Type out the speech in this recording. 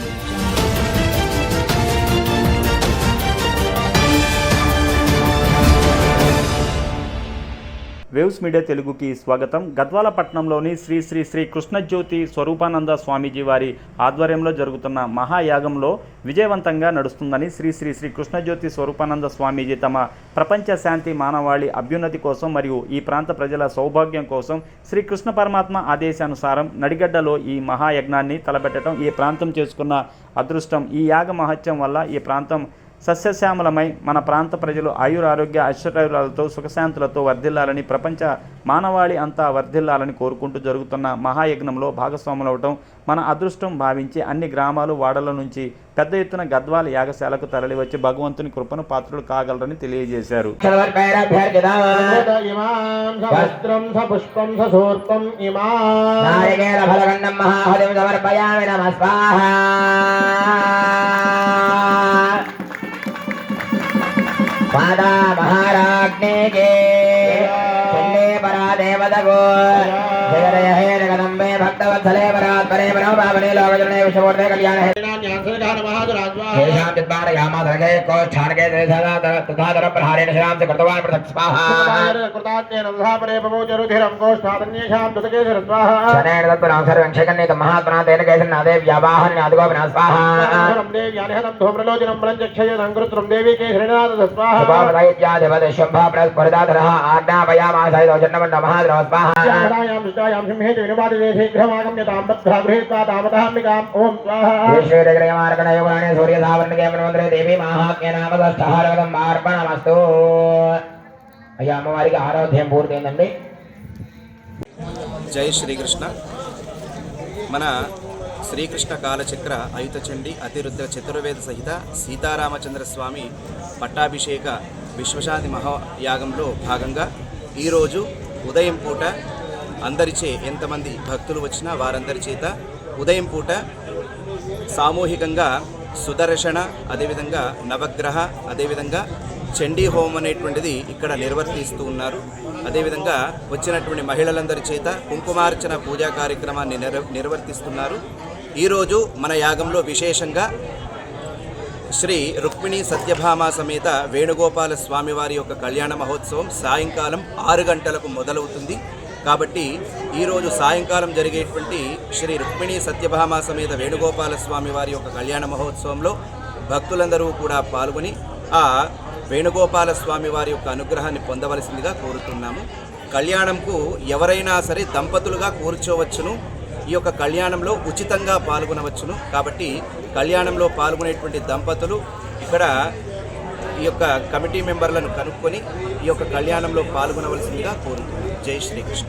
Thank you. Waves media తెలుగుకి స్వాగతం. గద్వాల పట్టణంలోని శ్రీ శ్రీ శ్రీ కృష్ణజ్యోతి స్వరూపానంద స్వామీజీ వారి ఆధ్వర్యంలో జరుగుతున్న మహాయాగంలో విజయవంతంగా నడుస్తుందని శ్రీ శ్రీ శ్రీ కృష్ణజ్యోతి స్వరూపానంద స్వామీజీ తమ ప్రపంచ శాంతి మానవాళి అభ్యున్నతి కోసం మరియు ఈ ప్రాంత ప్రజల సౌభాగ్యం కోసం శ్రీ కృష్ణ పరమాత్మ ఆదేశానుసారం నడిగడ్డలో ఈ మహాయజ్ఞాన్ని తలపెట్టడం ఈ ప్రాంతం చేసుకున్న అదృష్టం ఈ యాగ మహత్యం వల్ల ఈ ప్రాంతం సస్యశ్యామలమై మన ప్రాంత ప్రజలు ఆయురారోగ్య ఐశ్వర్యాలతో సుఖశాంతులతో వర్ధిల్లాలని ప్రపంచ మానవాళి అంతా వర్ధిల్లాలని కోరుకుంటూ జరుగుతున్న మహాయజ్ఞంలో భాగస్వాములవటం మన అదృష్టం భావించి అన్ని గ్రామాలు వాడల నుంచి పెద్ద ఎత్తున గద్వాల యాగశాలకు తరలివచ్చి భగవంతుని కృపను పాత్రుడు కాగలరని తెలియజేశారు. రాధా మహారాజ్ఞేకే దేవతగో జగదయ హే జగదంబే భక్తవత్సలే పరాత్పరే మనో పావనే లోకజనే విషమోర్ణే కళ్యాణ. येषां यद्वानयामादरगे कोष्ठानगे तथा धरप्रहारेण श्रां च कृतवान् पृथक् स्वाहानेन तत्परां सर्वक्षकन्येकं महात्मना तेन केशन्नादे व्यावाहन्यादिगोपना स्वाहालोचनं देवी केशरिणादस्वाहादेवदेशम्भाप्रणस्फुरदाधरः आज्ञापयामासायदौजन्नमन्नमहाद्रव स्वाहा। ीघ्रमागम्य तां बद्धा गृहीत्वा तामदाम्बिकाम् ॐ स्वाहा। గజగజమార్గణయోగుణాన్ని సూర్యధావరణకేంద్రమంత్రి దేవి మహాజ్ఞ నామ అయ్యా అమ్మవారికి ఆరాధ్యం పూర్తయిందండి. జై శ్రీకృష్ణ. మన శ్రీకృష్ణ కాలచక్ర అయుతచండి అతిరుద్ర చతుర్వేద సహిత సీతారామచంద్ర స్వామి పట్టాభిషేక విశ్వశాంతి మహాయాగంలో భాగంగా ఈరోజు ఉదయం పూట అందరిచే ఎంతమంది భక్తులు వచ్చినా వారందరి చేత ఉదయం పూట సామూహికంగా సుదర్శన అదేవిధంగా నవగ్రహ అదేవిధంగా చండీ హోమం అనేటువంటిది ఇక్కడ నిర్వర్తిస్తూ ఉన్నారు. అదేవిధంగా వచ్చినటువంటి మహిళలందరి చేత కుంకుమార్చన పూజా కార్యక్రమాన్ని నిర్వర్తిస్తున్నారు. ఈరోజు మన యాగంలో విశేషంగా శ్రీ రుక్మిణి సత్యభామ సమేత వేణుగోపాల స్వామివారి యొక్క కళ్యాణ మహోత్సవం సాయంకాలం ఆరు గంటలకు మొదలవుతుంది. కాబట్టి ఈరోజు సాయంకాలం జరిగేటువంటి శ్రీ రుక్మిణి సత్యభామ సమేత వేణుగోపాల స్వామి వారి యొక్క కళ్యాణ మహోత్సవంలో భక్తులందరూ కూడా పాల్గొని ఆ వేణుగోపాల స్వామి వారి యొక్క అనుగ్రహాన్ని పొందవలసిందిగా కోరుతున్నాము. కళ్యాణంకు ఎవరైనా సరే దంపతులుగా కూర్చోవచ్చును. ఈ యొక్క కళ్యాణంలో ఉచితంగా పాల్గొనవచ్చును. కాబట్టి కళ్యాణంలో పాల్గొనేటువంటి దంపతులు ఇక్కడ ఈ యొక్క కమిటీ మెంబర్లను కనుక్కొని ఈ యొక్క కళ్యాణంలో పాల్గొనవలసిందిగా కోరుతున్నాను జై శ్రీకృష్ణ.